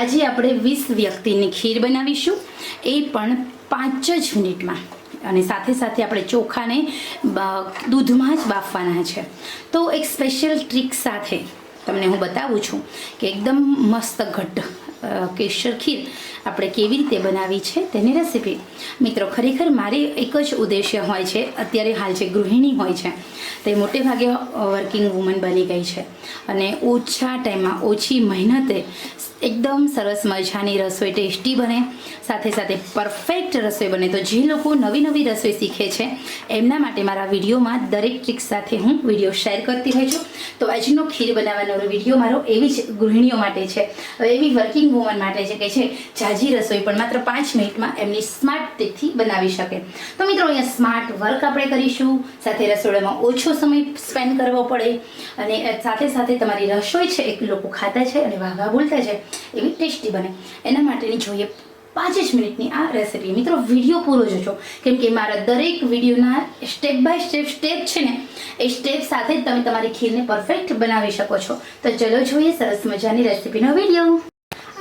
આજે આપણે વીસ વ્યક્તિની ખીર બનાવીશું. એ પણ પાંચ જ મિનિટમાં. અને સાથે સાથે આપણે ચોખાને દૂધમાં જ બાફવાના છે. તો એક સ્પેશિયલ ટ્રીક સાથે તમને હું બતાવું છું કે એકદમ મસ્ત ઘટ્ટ કેસર ખીર આપણે કેવી રીતે બનાવી છે તેની રેસીપી મિત્રો, ખરેખર મારે એક જ ઉદ્દેશ્ય હોય છે. અત્યારે હાલ જે ગૃહિણી હોય છે, તે મોટે ભાગે વર્કિંગ વુમન બની ગઈ છે. અને ઓછા ટાઈમમાં ઓછી મહેનતે એકદમ સરસ મજાની રસોઈ ટેસ્ટી બને. સાથે સાથે પરફેક્ટ રસોઈ બને. તો જે લોકો નવી નવી રસોઈ શીખે છે, એમના માટે મારા વિડીયોમાં દરેક ટ્રીક સાથે હું વીડિયો શેર કરતી હોઉં છું. તો આજનો ખીર બનાવવાનો વીડિયો મારો એવી જ ગૃહિણીઓ માટે છે. એવી વર્કિંગ વુમન માટે છે કે જે જાજી રસોઈ પણ માત્ર પાંચ મિનિટમાં એમની સ્માર્ટ ટ્રીકથી બનાવી શકે. તો મિત્રો, અહીંયા સ્માર્ટ વર્ક આપણે કરીશું. સાથે રસોડામાં ઓછો સમય સ્પેન્ડ કરવો પડે. અને સાથે સાથે તમારી રસોઈ છે એક લોકો ખાતા છે અને વાહ બોલતા છે એવી ટેસ્ટી બને. એના માટેની જોઈએ પાંચ જ મિનિટની આ રેસીપી મિત્રો, વીડિયો પૂરો જોજો. કેમ કે મારા દરેક વિડીયોના સ્ટેપ બાય સ્ટેપ સ્ટેપ છે ને, એ સ્ટેપ સાથે જ તમે તમારી ખીરને પરફેક્ટ બનાવી શકો છો. તો ચલો જોઈએ સરસ મજાની રેસીપીનો વીડિયો.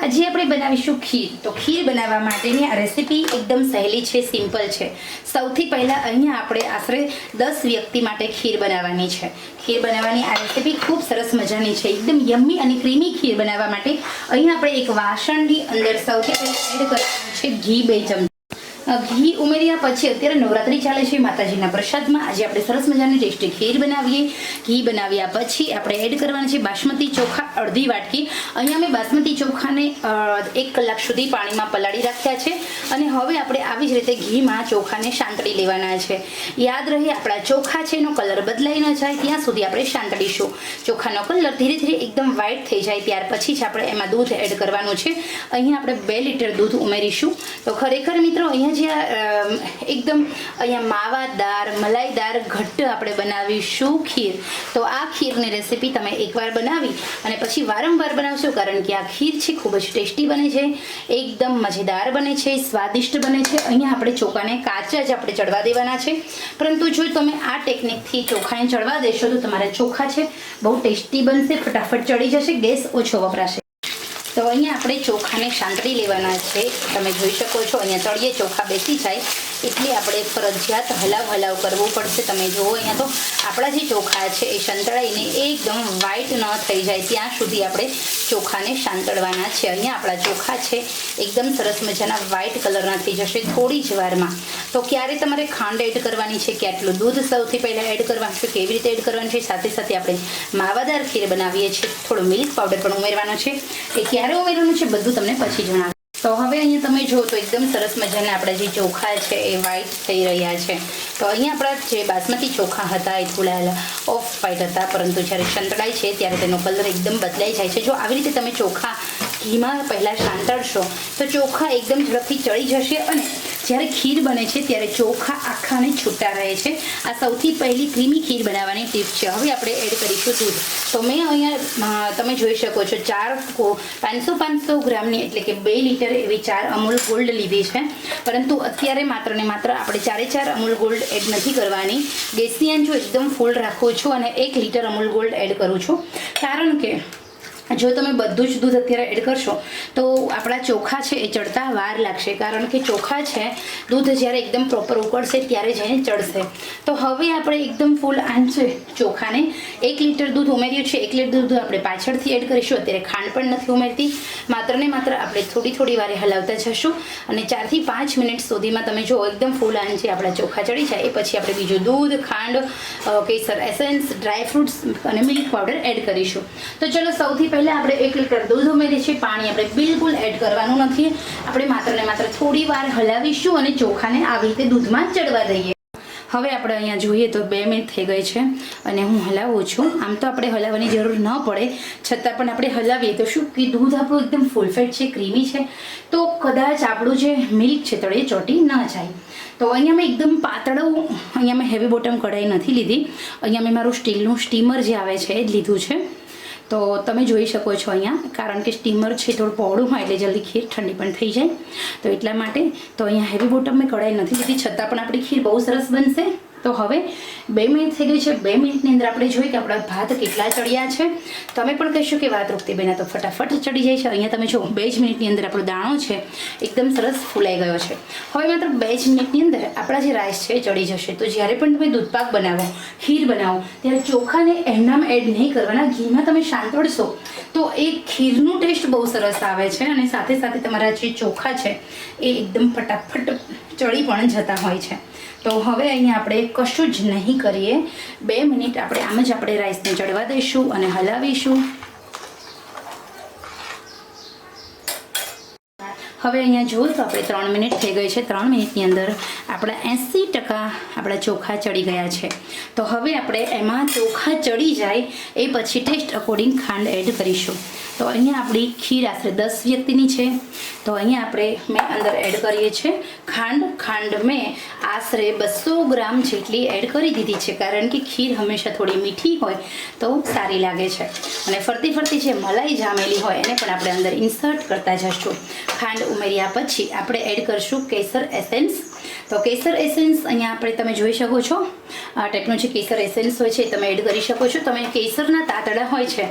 આજે આપણે બનાવીશું ખીર. તો ખીર બનાવવા માટેની આ રેસીપી એકદમ સહેલી છે સિમ્પલ છે. સૌથી પહેલાં અહીંયા આપણે આશરે દસ વ્યક્તિ માટે ખીર બનાવવાની છે. ખીર બનાવવાની આ રેસીપી ખૂબ સરસ મજાની છે. એકદમ યમ્મી અને ક્રીમી ખીર બનાવવા માટે અહીંયા આપણે એક વાસણની અંદર સૌથી પહેલાં એડ કરવાનું છે ઘી બે ચમચી. ઘી ઉમેર્યા પછી અત્યારે નવરાત્રી ચાલે છે. માતાજીના પ્રસાદમાં આજે આપણે સરસ મજાની ટેસ્ટી ખીર બનાવીએ. ઘી બનાવ્યા પછી આપણે એડ કરવાના છે બાસમતી ચોખા અડધી વાટકી. અહીંયા મેં બાસમતી ચોખાને એક કલાક સુધી પાણીમાં પલાળી રાખ્યા છે. અને હવે આપણે આવી જ રીતે ઘીમાં ચોખાને સાંતળી લેવાના છે. યાદ રહે આપણા ચોખા છે, એનો કલર બદલાઈ ન જાય, ત્યાં સુધી આપણે સાંતળીશું. ચોખાનો કલર ધીરે ધીરે એકદમ વ્હાઈટ થઈ જાય, ત્યાર પછી જ આપણે એમાં દૂધ એડ કરવાનું છે. અહીંયા આપણે બે લીટર દૂધ ઉમેરીશું. તો ખરેખર મિત્રો, અહીંયા જે એકદમ અહીંયા માવાદાર, મલાઈદાર ઘટ્ટ આપણે બનાવીશું ખીર. તો આ ખીરની રેસીપી તમે એકવાર બનાવી અને પછી વારંવાર બનાવશો કારણ કે આ ખીર છે, ખૂબ જ ટેસ્ટી બને છે, એકદમ મજેદાર બને છે, સ્વાદિષ્ટ બને છે. અહીંયા આપણે ચોખાને કાચા જ આપણે ચડવા દેવાના છે. પરંતુ જો તમે આ ટેકનિકથી ચોખાને ચડવા દેશો તો તમારા ચોખા છે, બહુ ટેસ્ટી બનશે, ફટાફટ ચડી જશે, ગેસ ઓછો વપરાશે. તો અહીંયા આપણે ચોખાને સાંતળી લેવાના છે. તમે જોઈ શકો છો, અહીંયા તળિયે ચોખા બેસી જાય. એટલે આપણે ફરજિયાત હલાવ હલાવ કરવો પડશે. તમે જુઓ અહીંયા તો આપણા જે ચોખા છે એ સંતળાઈને એકદમ વ્હાઈટ ન થઈ જાય. ત્યાં સુધી આપણે ચોખાને સાંતળવાના છે. અહીંયા આપણા ચોખા છે, એકદમ સરસ મજાના વ્હાઈટ કલરના થઈ જશે થોડી જ વારમાં. તો ક્યારે તમારે ખાંડ એડ કરવાની છે, કેટલું દૂધ સૌથી પહેલાં એડ કરવાનું છે, કેવી રીતે એડ કરવાનું છે, સાથે સાથે આપણે માવાદાર ખીર બનાવીએ છીએ. થોડો મિલ્ક પાવડર પણ ઉમેરવાનો છે. એ ક્યારે ઉમેરવાનું છે, બધું તમને પછી જણાવું તો હવે અહીંયા તમે જુઓ તો એકદમ સરસ મજાના આપણા જે ચોખા છે એ વ્હાઈટ થઈ રહ્યા છે. તો અહીંયા આપણા જે બાસમતી ચોખા હતા એ થોડા ઓફ વ્હાઈટ હતા, પરંતુ જ્યારે સંતળાય છે ત્યારે તેનો કલર એકદમ બદલાઈ જાય છે. જો આવી રીતે તમે ચોખા ઘીમાં પહેલાં સાંતળશો તો ચોખા એકદમ ઝડપથી ચડી જશે અને જ્યારે ખીર બને છે ત્યારે ચોખા આખાને છૂટા રહે છે. આ સૌથી પહેલી ક્રીમી ખીર બનાવવાની ટીપ છે. હવે આપણે એડ કરીશું દૂધ. તો મેં અહીંયા તમે જોઈ શકો છો ચાર પાંચસો પાંચસો ગ્રામની એટલે કે બે લીટર એવી ચાર અમૂલ ગોલ્ડ લીધી છે. પરંતુ અત્યારે માત્ર ને માત્ર આપણે ચારે ચાર અમૂલ ગોલ્ડ એડ નથી કરવાની. ગેસની આંચ એકદમ ફૂલ રાખું છું અને એક લીટર અમૂલ ગોલ્ડ એડ કરું છું. કારણ કે જો તમે બધું જ દૂધ અત્યારે એડ કરશો, તો આપણા ચોખા છે એ ચડતા વાર લાગશે. કારણ કે ચોખા છે, દૂધ જ્યારે એકદમ પ્રોપર ઉકળશે ત્યારે જઈને ચડશે. તો હવે આપણે એકદમ ફૂલ આંચે ચોખાને એક લીટર દૂધ ઉમેર્યું છે. એક લીટર દૂધ આપણે પાછળથી એડ કરીશું. અત્યારે ખાંડ પણ નથી ઉમેરતી. માત્ર ને માત્ર આપણે થોડી થોડી વારે હલાવતા જશું. અને ચારથી પાંચ મિનિટ સુધીમાં તમે જો એકદમ ફૂલ આંચે આપણા ચોખા ચડી જાય, એ પછી આપણે બીજું દૂધ, ખાંડ કેસર એસેન્સ ડ્રાય ફ્રૂટ્સ અને મિલ્ક પાવડર એડ કરીશું. તો ચલો સૌથી પહેલાં આપણે એક લીટર દૂધ ઉમેરીએ છીએ, પાણી આપણે બિલકુલ એડ કરવાનું નથી. આપણે માત્ર ને માત્ર થોડી વાર હલાવીશું અને ચોખાને આવી રીતે દૂધમાં ચડવા દઈએ. હવે આપણે અહીંયા જોઈએ તો બે મિનિટ થઈ ગઈ છે અને હું હલાવું છું. આમ તો આપણે હલાવવાની જરૂર ન પડે. છતાં પણ આપણે હલાવીએ તો શું કે દૂધ આપણું એકદમ ફૂલફેટ છે ક્રીમી છે. તો કદાચ આપણું જે મિલ્ક છે તળે ચોટી ન જાય. તો અહીંયા મેં એકદમ પાતળું, અહીંયા મેં હેવી બોટમ કઢાઈ નથી લીધી. અહીંયા મેં મારું સ્ટીલનું સ્ટીમર જે આવે છે એ જ લીધું છે. તો તમે જોઈ શકો છો અહીંયા, કારણ કે સ્ટીમર છે થોડું પહોળું હોય એટલે જલ્દી ખીર ઠંડી પણ થઈ જાય. તો એટલા માટે તો અહીંયા હેવી બોટમ મેં કઢાઈ નથી લીધી છતાં પણ આપણી ખીર બહુ સરસ બનશે. તો હવે બે મિનિટ થઈ ગઈ છે. બે મિનિટની અંદર આપણે જોઈએ કે આપણા ભાત કેટલા ચડ્યા છે. તમે પણ કહેશો કે વાત રોકતી બેના તો ફટાફટ ચડી જાય છે. અહીંયા તમે જો બે જ મિનિટની અંદર આપણો દાણો છે, એકદમ સરસ ફૂલાઈ ગયો છે. હવે માત્ર બે જ મિનિટની અંદર આપણા જે રાઈસ છે ચડી જશે. તો જ્યારે પણ તમે દૂધપાક બનાવો, ખીર બનાવો, ત્યારે ચોખાને એમનામ એડ નહીં કરવાના. ઘીમાં તમે સાંતળશો તો એ ખીરનું ટેસ્ટ બહુ સરસ આવે છે અને સાથે સાથે તમારા જે ચોખા છે, એ એકદમ ફટાફટ ચડી પણ જતા હોય છે. તો હવે અહીંયા આપણે કશું જ નહીં કરીએ. બે મિનિટ આપણે, આમ જ આપણે રાઈસને ચડવા દઈશું અને હલાવીશું. હવે અહીંયા જોયું તો આપણે ત્રણ મિનિટ થઈ ગઈ છે. ત્રણ મિનિટની અંદર આપણા એંસી ટકા આપણા ચોખા ચડી ગયા છે. તો હવે આપણે એમાં ચોખા ચડી જાય એ પછી ટેસ્ટ અકોર્ડિંગ ખાંડ એડ કરીશું. તો અહીંયા આપણી ખીર આશરે દસ વ્યક્તિની છે. તો અહીંયા આપણે મેં અંદર એડ કરીએ છીએ ખાંડ. ખાંડ મેં આશરે બસો ગ્રામ જેટલી એડ કરી દીધી છે. કારણ કે ખીર હંમેશા થોડી મીઠી હોય તો સારી લાગે છે. અને ફરતી ફરતી જે મલાઈ જામેલી હોય એને પણ આપણે અંદર ઇન્સર્ટ કરતા જશું. ખાંડ ઉમેર્યા પછી આપણે એડ કરશું કેસર એસેન્સ તો કેસર એસેન્સ અહીંયા આપણે તમે જોઈ શકો છો. આ ટાઈપનું જે કેસર એસેન્સ હોય છે તમે એડ કરી શકો છો. તમે કેસરના તાતડા હોય છે,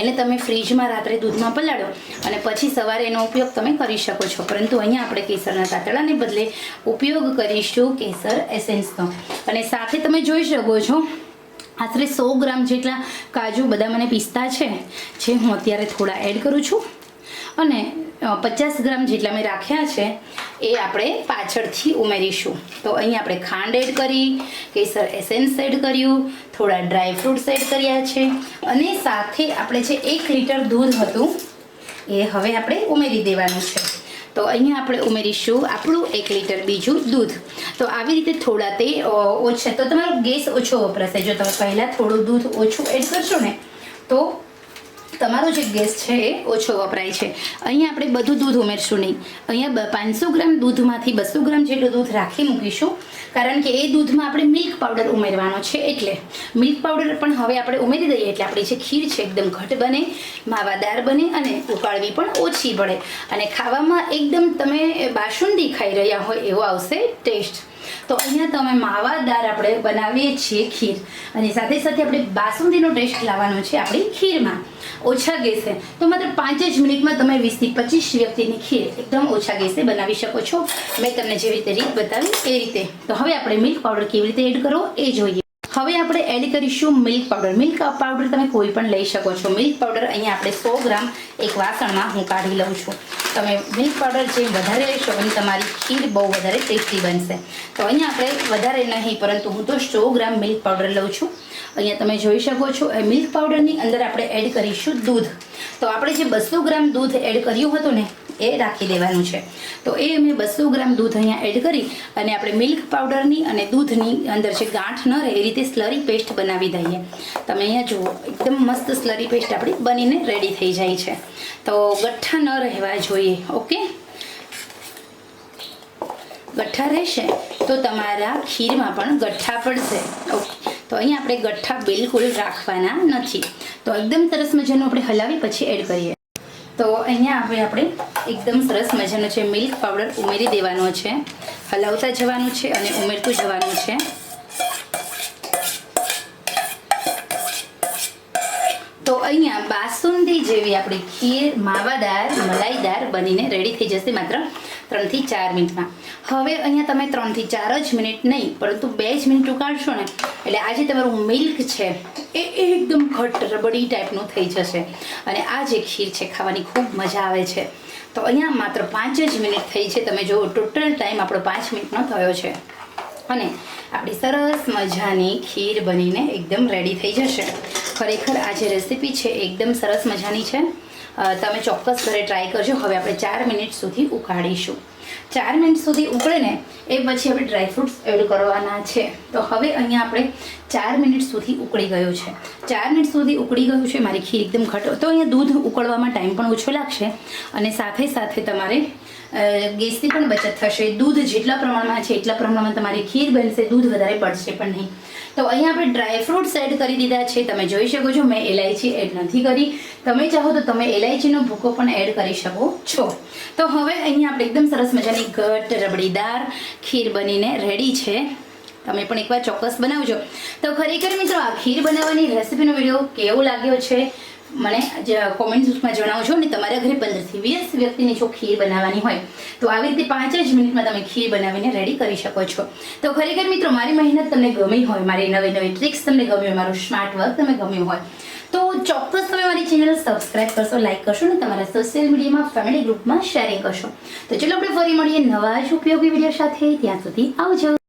એને તમે ફ્રીજમાં રાત્રે દૂધમાં પલાળો અને પછી સવારે એનો ઉપયોગ તમે કરી શકો છો. પરંતુ અહીંયા આપણે કેસરના તાતડાને બદલે ઉપયોગ કરીશું કેસર એસેન્સનો. અને સાથે તમે જોઈ શકો છો, આશરે સો ગ્રામ જેટલા કાજુ, બદામ અને પિસ્તા છે, જે હું અત્યારે થોડા એડ કરું છું. અને પચાસ ગ્રામ જેટલા મેં રાખ્યા છે એ આપણે પાછળથી ઉમેરીશું. તો અહીં આપણે ખાંડ એડ કરી, કેસર એસેન્સ એડ કર્યું, થોડા ડ્રાય ફ્રૂટ્સ એડ કર્યા છે, અને સાથે આપણે જે એક લીટર દૂધ હતું, એ હવે આપણે ઉમેરી દેવાનું છે. તો અહીંયા આપણે ઉમેરીશું આપણું એક લીટર બીજું દૂધ. તો આવી રીતે થોડા તે ઓછા, તો તમારો ગેસ ઓછો વપરાશે. જો તમે પહેલાં થોડું દૂધ ઓછું એડ કરશો ને, તો તમારો જે ગેસ છે એ ઓછો વપરાય છે. અહીંયા આપણે બધું દૂધ ઉમેરશું નહીં. અહીંયા પાંચસો ગ્રામ દૂધમાંથી બસો ગ્રામ જેટલું દૂધ રાખી મૂકીશું. કારણ કે એ દૂધમાં આપણે મિલ્ક પાવડર ઉમેરવાનો છે એટલે. મિલ્ક પાવડર પણ હવે આપણે ઉમેરી દઈએ એટલે આપણી જે ખીર છે એકદમ ઘટ બને, માવાદાર બને અને ઉકાળવી પણ ઓછી પડે અને ખાવામાં એકદમ તમે બાસુંદી ખાઈ રહ્યા હોય એવો આવશે ટેસ્ટ. તો અહીંયા તમે માવાદાર આપણે બનાવીએ છીએ ખીર. અને સાથે સાથે આપણે બાસુંદીનો ટેસ્ટ લાવવાનો છે આપણી ખીરમાં. ઓછા ગેસે. તો માત્ર પાંચ જ મિનિટમાં તમે વીસથી પચીસ વ્યક્તિની ખીર એકદમ ઓછા ગેસે બનાવી શકો છો. મેં તમને જેવી રીતે રીત બતાવી એ રીતે. તો હવે આપણે મિલ્ક પાવડર કેવી રીતે એડ કરવો એ જોઈએ. હવે આપણે એડ કરીશું મિલ્ક પાવડર. મિલ્ક પાવડર તમે કોઈ પણ લઈ શકો છો. મિલ્ક પાવડર અહીંયા આપણે સો ગ્રામ એક વાસણમાં હું કાઢી લઉં છું. તમે મિલ્ક પાવડર જે વધારે લેશો એની તમારી ખીર બહુ વધારે ટેસ્ટી બનશે. તો અહીંયા આપણે વધારે નહીં, પરંતુ હું તો સો ગ્રામ મિલ્ક પાવડર લઉં છું. અહીંયા તમે જોઈ શકો છો, એ મિલ્ક પાવડરની અંદર આપણે એડ કરીશું દૂધ. તો આપણે જે બસો ગ્રામ દૂધ એડ કર્યું હતું ને એ રાખી દેવાનું છે. તો એ અમે બસો ગ્રામ દૂધ અહીંયા એડ કરી અને આપણે મિલ્ક પાવડરની અને દૂધની અંદર જે ગાંઠ ન રહે એ રીતે સ્લરી પેસ્ટ બનાવી દઈએ. તમે અહીંયા જુઓ, એકદમ મસ્ત સ્લરી પેસ્ટ આપણી બનીને રેડી થઈ જાય છે. તો ગઠ્ઠા ન રહેવા જોઈએ, ઓકે? ગઠ્ઠા રહેશે તો તમારા ખીરમાં પણ ગઠ્ઠા પડશે. ઓકે. તો અહીંયા આપણે ગઠ્ઠા બિલકુલ રાખવાના નથી. તો એકદમ સરસ મજાનું આપણે હલાવી પછી એડ કરીએ. તો અહીંયા હવે આપણે એકદમ સરસ મજાનો છે મિલ્ક પાવડર ઉમેરી દેવાનો છે. હલાવતા જવાનું છે અને ઉમેરતું જવાનું છે. અહીંયા બાસુંદી જેવી આપણી ખીર, માવાદાર, મલાઈદાર બનીને રેડી થઈ જશે માત્ર ત્રણથી ચાર મિનિટમાં. હવે અહીંયા તમે ત્રણથી ચાર જ મિનિટ નહીં, પરંતુ બે જ મિનિટ ઉકાળશો ને, એટલે આજે તમારું મિલ્ક છે એ એકદમ ઘટ રબડી ટાઈપનું થઈ જશે. અને આ જે ખીર છે ખાવાની ખૂબ મજા આવે છે. તો અહીંયા માત્ર પાંચ જ મિનિટ થઈ છે. તમે જુઓ ટોટલ ટાઈમ આપણો પાંચ મિનિટનો થયો છે. અને આપણી સરસ મજાની ખીર બનીને એકદમ રેડી થઈ જશે. ખરેખર આ જે રેસીપી છે એકદમ સરસ મજાની છે. તમે ચોક્કસ ઘરે ટ્રાય કરજો. હવે આપણે ચાર મિનિટ સુધી ઉકાળીશું. ચાર મિનિટ સુધી ઉકળે ને એ પછી આપણે ડ્રાયફ્રૂટ્સ એડ કરવાના છે. તો હવે અહીંયા આપણે ચાર મિનિટ સુધી ઉકળી ગયું છે. ચાર મિનિટ સુધી ઉકળી ગયું છે. મારી ખીર એકદમ ઘટ તો અહીંયા દૂધ ઉકળવામાં ટાઈમ પણ ઓછો લાગશે અને સાથે સાથે તમારે ગેસની પણ બચત થશે. દૂધ જેટલા પ્રમાણમાં છે એટલા પ્રમાણમાં તમારી ખીર બનશે, દૂધ વધારે પડશે પણ નહીં. તો અહીંયા આપણે ડ્રાય ફ્રૂટ્સ એડ કરી દીધા છે. તમે જોઈ શકો છો, મેં એલાયચી એડ નથી કરી. તમે ચાહો તો તમે એલાયચીનો ભૂકો પણ એડ કરી શકો છો. તો હવે અહીંયા આપણે એકદમ સરસ મજાની ઘટ રબડીદાર ખીર બનીને રેડી છે. તમે પણ એકવાર ચોક્કસ બનાવજો. તો ખરેખર મિત્રો, આ ખીર બનાવવાની રેસીપીનો વીડિયો કેવો લાગ્યો છે? મને કોમેન્ટ્સમાં જણાવજો અને તમારા ઘરે પંદરથી વીસ વ્યક્તિની જો ખીર બનાવવાની હોય, તો આવી રીતે પાંચ જ મિનિટમાં તમે ખીર બનાવીને રેડી કરી શકો છો. તો ખરેખર મિત્રો, મારી મહેનત તમને ગમી હોય, મારી નવી નવી ટ્રિક્સ તમને ગમી હોય, મારું સ્માર્ટ વર્ક તમે ગમ્યું હોય, તો ચોક્કસ તમે મારી ચેનલ સબસ્ક્રાઇબ કરશો લાઇક કરશો અને તમારા સોશિયલ મીડિયામાં ફેમિલી ગ્રુપમાં શેરિંગ કરશો. તો ચલો આપણે ફરી મળીએ નવા જ ઉપયોગી વીડિયો સાથે, ત્યાં સુધી આવજો.